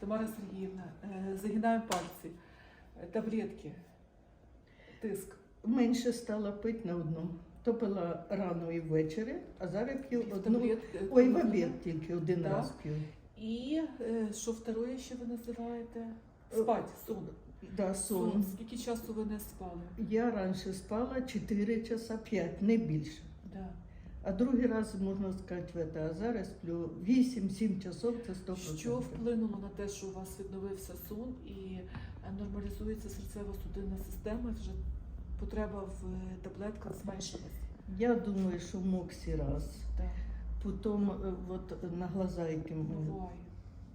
Тамара Сергіївна, е, загинаємо пальці, Е, таблетки, тиск. Менше стала пити на одну. То пила рано і ввечері, а зараз п'ю одну. Таблетки, Ой, в обід тільки один Так. раз п'ю. І е, що второе ще ви називаєте? Спать, сон. Да, Сон. сон. Скільки часу ви не спали? Я раніше спала 4 часа 5, не більше. Да. А другий раз можна сказати, а зараз сплю 8-7 часов, це 100%. Що вплинуло на те, що у вас відновився сон і е, нормалізується серцево-судинна система, вже потреба в е, таблетках зменшилась? Я думаю, що моксі раз. Так, Потім е, от на глаза яким. буває.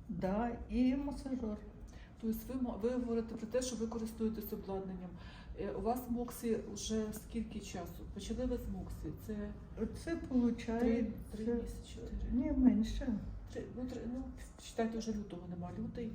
Да, і масажер. Тобто ви, ви говорите про те, що ви користуєтесь обладнанням. Е, У вас Моксі вже скільки часу? Почали ви з Моксі? Це Це три, виходить. три місяці, чотири. Ні, менше. Три, ну, три, ну, читайте, вже лютого нема. Лютий,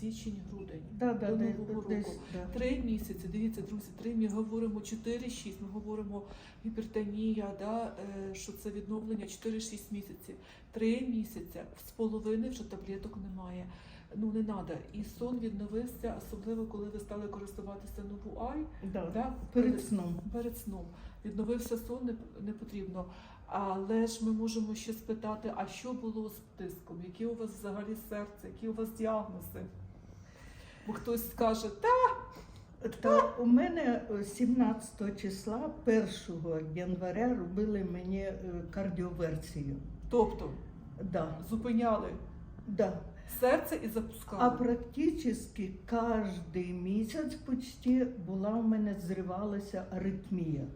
січень, грудень. Да, да, До да, десь, року. да. Три місяці, дивіться, друзі, три ми говоримо 4-6, ми говоримо гіпертонія, да, е, що це відновлення 4-6 місяців. Три місяці з половини вже таблеток немає. Ну не треба. І сон відновився, особливо коли ви стали користуватися нову ай. Да. Да, Перед сном. перед сном. Відновився сон, не, не потрібно. Але ж ми можемо ще спитати, а що було з тиском? Які у вас взагалі серце, які у вас діагнози? Бо хтось скаже, та Та у мене е, 17 числа 1 января робили мені е, кардіоверсію. тобто Да, зупиняли да. Серце і запускали. А практично кожен місяць почти була у мене зривалася аритмія.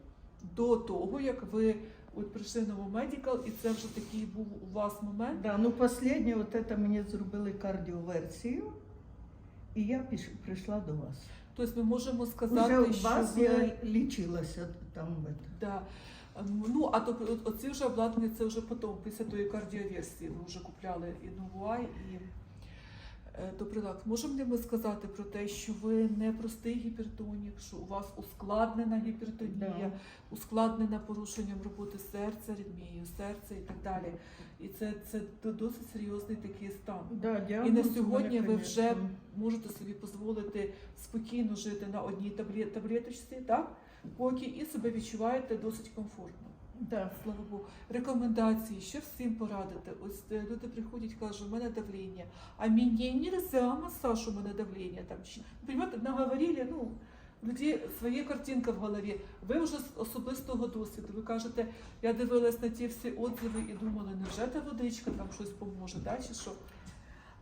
До того, як ви от прийшли в Новомедикал, і це вже такий був у вас момент. Да, ну останнє от це мені зробили кардіоверсію, і я піш, прийшла до вас. Тобто ми можемо Уже сказати, у що вас ви... я лічилася там. Да. Ем, Ну, а то оці вже обладнання це вже потім, після тої кардіоверсії, ви вже купляли і Новуай, і Добрилак. Можемо ли ми сказати про те, що ви не простий гіпертонік, що у вас ускладнена гіпертонія, Да. ускладнена порушенням роботи серця, аритмією серця і так далі. І це, це досить серйозний такий стан. Да, І на сьогодні ви вже можете собі дозволити спокійно жити на одній таблеточці, так? Поки і себе відчуваєте досить комфортно. Да. Слава Богу. Рекомендації, що всім порадити. Ось люди приходять, кажуть, у мене давлення, а мені не нельзя масаж, у мене давлення. Там, Понимаєте, наговорили, ну, людей своя картинка в голові. Ви вже з особистого досвіду. Ви кажете, я дивилась на ті всі отзиви і думала, невже та водичка там щось поможе, да, чи що?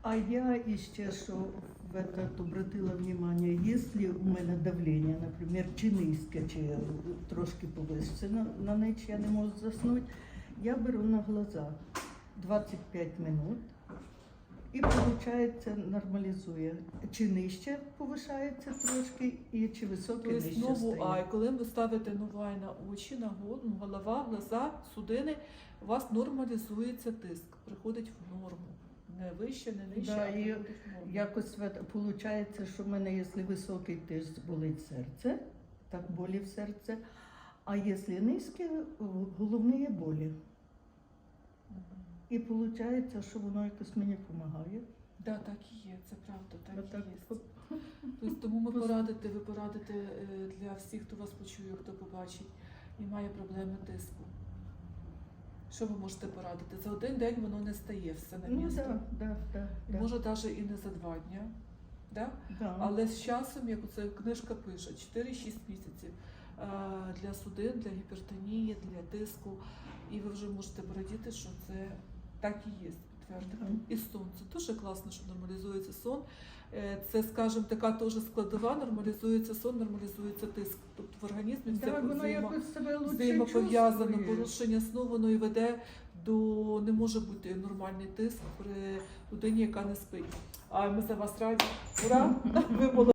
А я еще что в это обратила внимание, если у мене давление, например, чи низьке, чи трошки повищене, на ніч я не можу заснути, я беру на глаза 25 минут і виходить нормалізує. Чи нижче повишається трошки, і чи високе Тобто нижче нову стає. ай, коли ви ставите нову ай на очі, на голову, голова, глаза, судини, у вас нормалізується тиск, приходить в норму. Не вище, не нижче, Да, а і. Якось виходить, що в мене, якщо високий тиск болить серце, так болі в серце, а якщо низьке, головні болі. І виходить, що воно якось мені допомагає. Да, так і є, це правда, так Отак і є. Тобто, тому ми порадите, ви порадите е, для всіх, хто вас почує, хто побачить і має проблеми тиску. Що ви можете порадити? За один день воно не стає все на Ну місто. так, да, да, да, може навіть і не за два дня. Да? да. Але з часом, як оце книжка пише, 4-6 місяців е, для судин, для гіпертонії, для тиску. І ви вже можете порадіти, що це так і є, підтвердити. Мгм. І сон. Це дуже класно, що нормалізується сон. Е, Це, скажімо, така теж складова, нормалізується сон, нормалізується тиск. Тобто в організмі все Да, воно взаємо- якось себе лучше взаємопов'язано. чувствує. Порушення сну воно і веде до не може бути нормальний тиск при людині, яка не спить. А ми за вас раді. Ура! Ви!